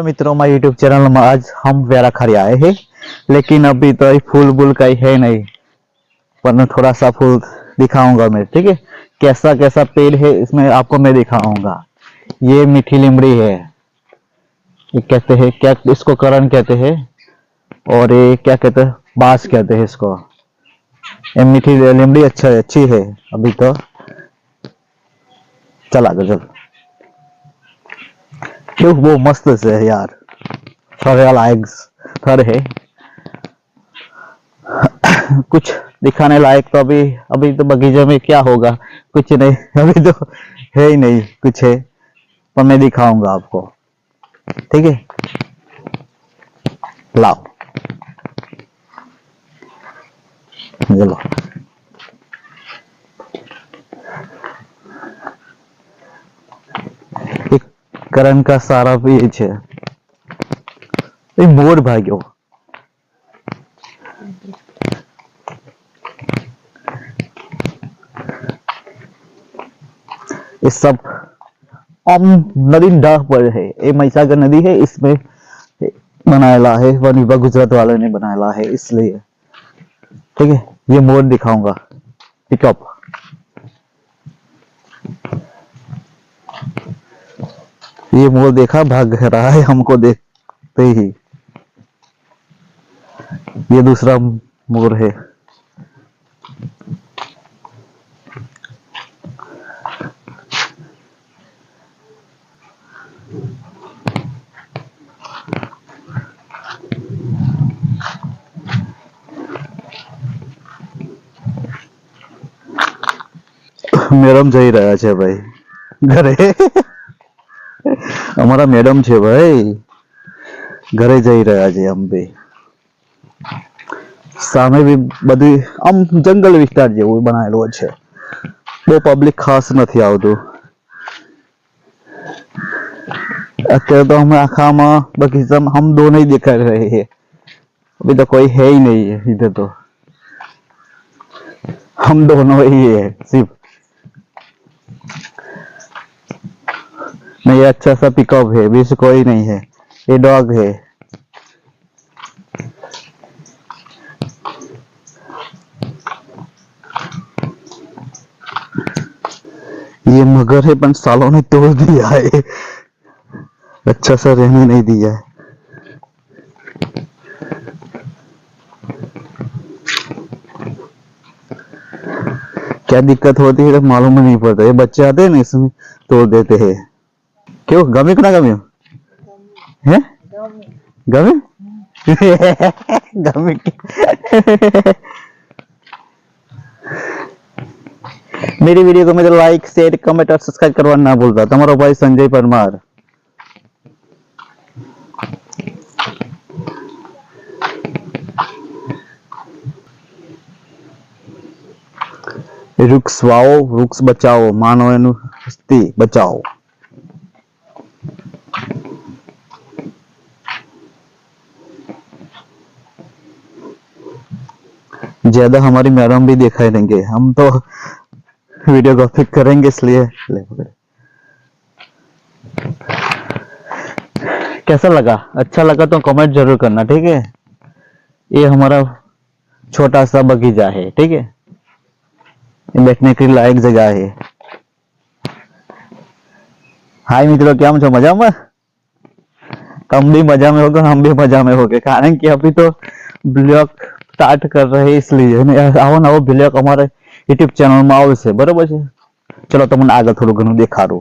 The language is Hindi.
हेलो मित्रों माय यूट्यूब चैनल में आज हम वेराखरी आए हैं, लेकिन अभी तो फूल बुल कहीं है नहीं, वरना थोड़ा सा फूल दिखाऊँगा मैं, ठीक है? कैसा कैसा पेड़ है, इसमें आपको मैं दिखाऊँगा। ये मीठी लिमड़ी है। ये कहते हैं, क्या इसको करण कहते हैं, और ये क्या कहते हैं, बाँस कहते हैं इसको। ये मीठी लिमड़ी अच्छा अच्छी है अभी तो। चला गज़ल क्यों वो मस्त से है यार? थोड़े लायक थर है। कुछ दिखाने लायक तो अभी अभी तो बगीचे में क्या होगा? कुछ नहीं, अभी तो है ही नहीं, कुछ है। पर मैं दिखाऊँगा आपको। ठीक है? लाओ। चलो કરણ કા સારા भी છે એ મોર ભાગ્યો ये सब हम नदी डाह पर है ये महिसागर नदी है इसमें बनाया है वन विभाग गुजरात वालों ने बनाया है इसलिए ठीक है ये मोर दिखाऊंगा पिकअप ये मोर देखा, भाग रहा है हमको देखते ही। ये दूसरा मोर है। मेरम जा ही रहा है भाई। घरे અમારા મેડમ છે ભાઈ. ઘરે જઈ રહ્યા છે આમ અંબે સામે બી બધી આમ જંગલ વિસ્તાર જેવું બનાવેલો છે. બહુ પબ્લિક ખાસ નથી આવતું. અત્યારે તો અમે આખામાં બગીચામાં હમ દો નહીં દેખાઈ રહી છે. અભી તો કોઈ है નહીં नहीं है इधर तो हम दोनों नहीं, ये अच्छा सा पिकअप है बीच कोई नहीं है। ये डॉग है। ये मगर है, पर सालों ने तोड़ दिया है। अच्छा सा रहने नहीं दिया है। क्या दिक्कत होती है तो मालूम नहीं पड़ता। ये बच्चे आते हैं ना, इसमें तोड़ देते हैं। क्यों गमी को ना गमी है गमी गमी मेरी वीडियो को मेरे लाइक शेयर कमेंट और सब्सक्राइब करवाना ना भूलता तुम्हारा भाई संजय परमार વૃક્ષ વાવો વૃક્ષ બચાવો માનવ એનું હસ્તી બચાવો ज़्यादा हमारी मैडम भी दिखाई देंगे। हम तो वीडियोग्राफी करेंगे इसलिए। कैसा लगा? अच्छा लगा तो कमेंट ज़रूर करना, ठीक है? ये हमारा छोटा सा बगीचा है, ठीक है? बैठने के लायक जगह है। हाय मित्रों, क्या मुझे मज़ा में? कम भी मज़ा में होगा, हम भी मज़ा में होगे। कारण कि अभी तो ब्लॉक स्टार्ट कर रहे इसलिए आव नवो ब्लॉग अमार यूट्यूब चेनल में बराबर चलो तमने आगे थोड़ा घूम देखारूँ